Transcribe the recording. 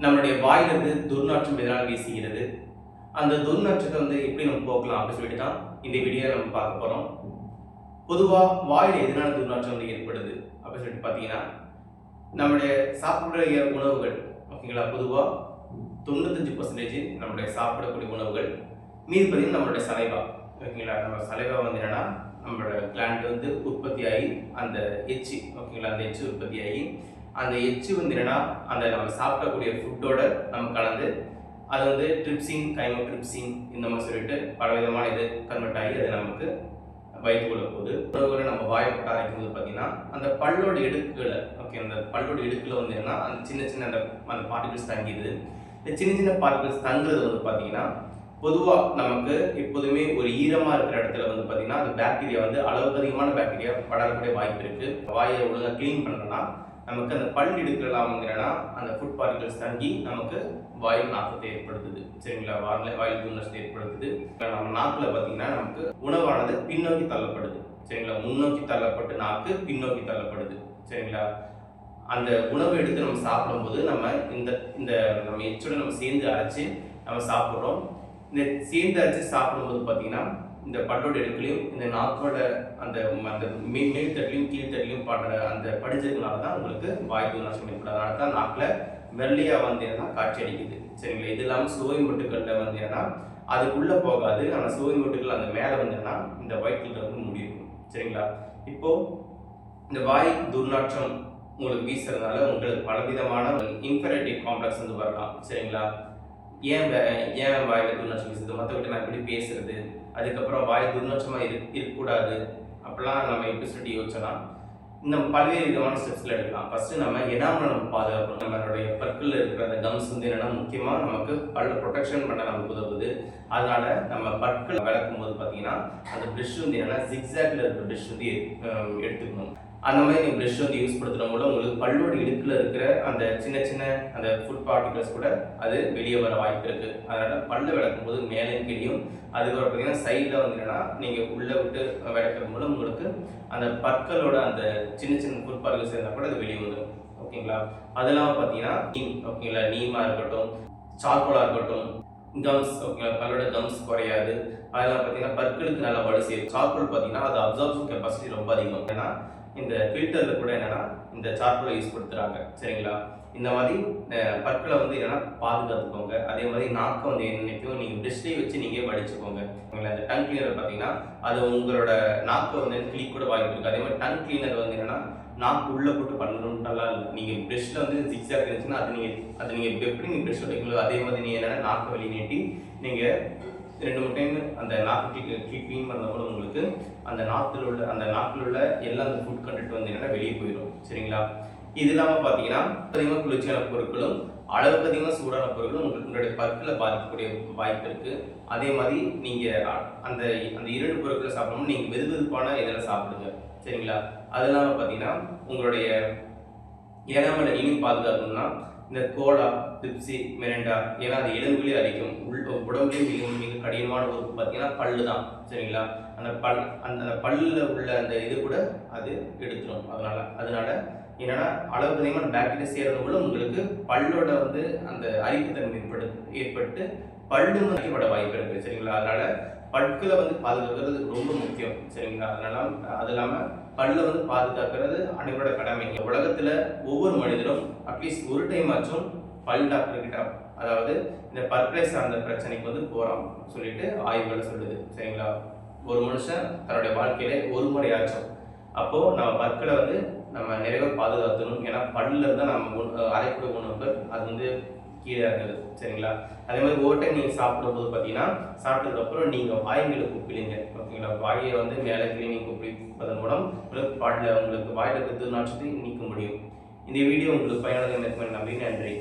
நம்மளுடைய வாயிலிருந்து துர்நாற்றம் எதனால் வீசுகிறது? அந்த துர்நாற்றத்தை வந்து எப்படி நம்ம போக்கலாம் அப்படின்னு சொல்லிட்டு தான் இந்த வீடியோவில் நம்ம பார்க்க போகிறோம் பொதுவாக வாயில் எதனால துர்நாற்றம் வந்து ஏற்படுது அப்படின்னு சொல்லிட்டு பார்த்தீங்கன்னா நம்மளுடைய சாப்பிடக்கூடிய உணவுகள் ஓகேங்களா பொதுவாக தொண்ணூத்தஞ்சு பர்சன்டேஜ் நம்மளுடைய சாப்பிடக்கூடிய உணவுகள் மீது பார்த்தீங்கன்னா நம்மளுடைய சலைவா ஓகேங்களா நம்ம சலைவா வந்து என்னன்னா நம்மளோட கிளாண்ட் வந்து உற்பத்தி ஆகி அந்த எச்சு ஓகேங்களா அந்த எச்சு உற்பத்தி ஆகி அந்த எச்சு வந்து என்னன்னா அந்த நம்ம சாப்பிடக்கூடிய ஃபுட்டோட நம்ம கலந்து அது வந்து ட்ரிப்சிங் கைமோ ட்ரிப்சிங் இந்த மாதிரி சொல்லிட்டு பல விதமான இது கன்வெர்ட் ஆகி அது நமக்கு வயிற்றுக்குள்ள போகுது உணவுகளை நம்ம வாயை போட்டு அரைக்கும் போது பார்த்தீங்கன்னா அந்த பல்லோட இடுக்குகளை ஓகே அந்த பல்லோட இடுக்கில் வந்து என்னன்னா அந்த சின்ன சின்ன அந்த அந்த பார்ட்டிகிள்ஸ் தங்கிடுது இந்த சின்ன சின்ன பார்ட்டிகல்ஸ் தங்குறது வந்து பார்த்தீங்கன்னா பொதுவாக நமக்கு எப்போதுமே ஒரு ஈரமாக இருக்கிற இடத்துல வந்து பார்த்தீங்கன்னா அந்த பாக்டீரியா வந்து அளவுக்கு அதிகமான பாக்டீரியா படரக்கூடிய வாய்ப்பு இருக்குது வாயை ஒழுங்காக க்ளீன் பண்ணலாம் நமக்கு அந்த பல் இடுக்கலாம் அந்த ஃபுட் பார்ட்டிகல்ஸ் தங்கி நமக்கு வாயில் நாக்கத்தை ஏற்படுத்துது. சரிங்களா? வாயில் வாயில் தூண்டத்தை ஏற்படுத்துது. நம்ம நாக்கில் பார்த்தீங்கன்னா நமக்கு உணவானது பின்னோக்கி தள்ளப்படுது. சரிங்களா? முன்னோக்கி தள்ளப்பட்டு நாக்கு பின்னோக்கி தள்ளப்படுது. சரிங்களா? அந்த உணவை எடுத்து நம்ம சாப்பிடும்போது நம்ம இந்த இந்த நம்ம எச்சோட நம்ம சேர்ந்து அரைச்சி நம்ம சாப்பிட்றோம். இந்த சேர்ந்து அரைச்சி சாப்பிடும்போது பார்த்தீங்கன்னா இந்த பல்லோட எடுக்கலையும் இந்த நாக்கோட அந்த அந்த மேல் மேல்தட்டிலையும் கீழ்த்தட்டிலையும் படுற அந்த படிச்சதுனால தான் உங்களுக்கு வாய் நாசம் ஏற்படும் அதனால தான் நாக்கில் வெள்ளையாக வந்தீங்கன்னா காட்சி அடிக்குது. சரிங்களா? இது இல்லாமல் சுவை மொட்டுக்களில் வந்தீங்கன்னா அதுக்குள்ளே போகாது. ஆனால் சுவை மொட்டுக்கள் அந்த மேலே வந்தீங்கன்னா இந்த வயிற்றுல வந்து முடியும். சரிங்களா? இப்போது இந்த வாய் துர்நாற்றம் உங்களுக்கு வீசுறதுனால உங்களுக்கு பலவிதமான இன்ஃபெரிட்டி காம்ப்ளெக்ஸ் வந்து வரலாம். சரிங்களா? ஏன் ஏன் வாயில் துர்நாற்றம் வீசுது மற்றவர்கிட்ட நான் எப்படி பேசுறது? அதுக்கப்புறம் வாய் துர்நாற்றமாக இரு இருக்கக்கூடாது? அப்படிலாம் நம்ம எப்படி சொல்லிட்டு யோசிச்சோன்னா இந்த பல்வேறு விதமான ஸ்டெப்ஸில் எடுக்கலாம். ஃபஸ்ட்டு நம்ம எனாமலை நம்ம பாதுகாக்கணும். நம்மளுடைய பற்களில் இருக்கிற அந்த கம்ஸ் வந்து என்னென்னா முக்கியமாக நமக்கு பல்ல ப்ரொடெக்ஷன் பண்ண நமக்கு உதவுது. அதனால் நம்ம பற்கள் விளக்கும் போது பார்த்தீங்கன்னா அந்த ப்ரஷ் வந்து என்னன்னா ஜிக்ஸாக்டில் இருக்கிற ப்ரஷ் வந்து எடுத்துக்கணும். அந்த மாதிரி நீங்கள் ப்ரெஷ் வந்து யூஸ் படுத்துகிற மூலம் உங்களுக்கு பல்லோட இடுக்கில் இருக்கிற அந்த சின்ன சின்ன அந்த ஃபுட் பார்ட்டிகல்ஸ் கூட அது வெளியே வர வாய்ப்பு இருக்குது அதனால் பல்லு விளக்கும் போது மேலேயும் கிடையும் அதுக்கப்புறம் பார்த்தீங்கன்னா சைடில் வந்து நீங்கள் உள்ளே விட்டு விளக்குறது மூலம் உங்களுக்கு அந்த பற்களோட அந்த சின்ன சின்ன ஃபுட் பார்ட்டிகல்ஸ் இருந்தால் கூட அது வெளியே வந்துடும் ஓகேங்களா? அது இல்லாமல் பார்த்தீங்கன்னா ஓகேங்களா? நீமாக இருக்கட்டும் சார்கோலா இருக்கட்டும் கம்ஸ் ஓகேங்களா? பல்லோட கம்ஸ் குறையாது. அதெல்லாம் பார்த்தீங்கன்னா பற்களுக்கு நல்லா வலு செய்யும் சார்கோல் பார்த்தீங்கன்னா அது அப்சார்ப்ஷன் கெப்பாசிட்டி ரொம்ப அதிகம். ஏன்னா இந்த ஃபில்டரில் கூட என்னென்னா இந்த சார்கோலை யூஸ் படுத்துறாங்க. சரிங்களா? இந்த மாதிரி பற்களை வந்து என்னன்னா பாதுகாத்துக்கோங்க. அதே மாதிரி நாக்கை வந்து என்னைக்கும் நீங்கள் டிஷ்டே வச்சு நீங்கள் வடிச்சுக்கோங்க. ஓகேங்களா இந்த டங் கிளீனர் பார்த்தீங்கன்னா அது உங்களோட நாக்கை வந்து கிளி கூட வாய்ப்பு இருக்குது அதே மாதிரி டங் கிளீனர் வந்து என்னென்னா நாக்கு உள்ளே போட்டு பண்ணணும்ட்டுலாம் இல்லை. நீங்கள் ப்ரெஷ்ல வந்து ஜிக்ஸாக இருந்துச்சுன்னா அது நீங்கள் அது நீங்கள் எப்படி நீங்கள் ப்ரெஷ் வைக்கீங்களோ அதே மாதிரி நீங்கள் என்னென்னா நாக்கை வெளியே நீட்டி நீங்கள் ரெண்டு மூணு டைம் அந்த நாக்கு க்ளீன் பண்ண கூட உங்களுக்கு அந்த நாக்கில் உள்ள அந்த நாக்கில் உள்ள எல்லா அந்த ஃபுட் கண்டென்ட் வந்து என்னென்னா வெளியே போயிடும் சரிங்களா? இது இல்லாமல் பார்த்தீங்கன்னா அதிகமாக குளிர்ச்சியான பொருட்களும் அளவுக்கு அதிகமாக சூடான பொருட்களும் உங்களுக்கு உங்களுடைய பற்களை பாதிக்கக்கூடிய வாய்ப்பு இருக்குது அதே மாதிரி நீங்கள் அந்த அந்த இரண்டு பொருட்களை சாப்பிடணும் நீங்கள் வெது வெதுப்பான இதெல்லாம் சாப்பிடுங்க. சரிங்களா? அது இல்லாமல் பார்த்தீங்கன்னா உங்களுடைய ஏழாம் இனியும் பாதுகாக்கணும்னா இந்த கோலா பிப்சி மெரண்டா ஏன்னா அது எலும்புகளே அரிக்கும் உள் உடம்புலேயே மிக மிக கடினமான ஒரு பார்த்தீங்கன்னா பல்லு தான் சரிங்களா? அந்த பல் அந்த அந்த பல்லில் உள்ள அந்த இது கூட அது எடுத்துரும். அதனால அதனால என்னென்னா அளவு அதிகமான பேக்டீரியா சேர்றது மூலம் உங்களுக்கு பல்லோட வந்து அந்த அரிப்புத்தன்மை ஏற்படு ஏற்பட்டு பல்லு அரிக்கப்பட வாய்ப்பு இருக்குது. சரிங்களா? அதனால பற்களை வந்து பாதுகாக்கிறது ரொம்ப முக்கியம். சரிங்களா? அதனால அது இல்லாமல் பல்ல வந்து பாதுகாக்கிறது அனைவரோட கடமை. உலகத்தில் உலகத்துல ஒவ்வொரு மனிதனும் அட்லீஸ்ட் ஒரு டைம் ஆச்சும் பல் டாக்டர் கிட்ட அதாவது இந்த பற்களை சார்ந்த பிரச்சனைக்கு வந்து போறோம் சொல்லிட்டு ஆய்வுகளை சொல்லுது. சரிங்களா? ஒரு மனுஷன் தன்னுடைய வாழ்க்கையில ஒரு முறையாச்சும். அப்போ நம்ம பற்களை வந்து நம்ம நிறைய பாதுகாக்கணும் ஏன்னா பல்லுல தான் நம்ம அரைக்கூடிய உணவுகள் அது வந்து கீழே இருக்குது சரிங்களா? அதே மாதிரி ஒவ்வொரு டைம் நீங்கள் சாப்பிடும்போது பார்த்தீங்கன்னா சாப்பிட்டதுக்கப்புறம் நீங்கள் வாய்களை கூப்பிடுங்க ஓகேங்களா? வாயை வந்து மேலே கிளீனிங் கூப்பிடுவதன் மூலம் உங்களுக்கு பாடல உங்களுக்கு வாயில் இருக்கிற துர்நாற்றத்தை நீக்க முடியும். இந்த வீடியோ உங்களுக்கு பயனுள்ள நம்பி நன்றி.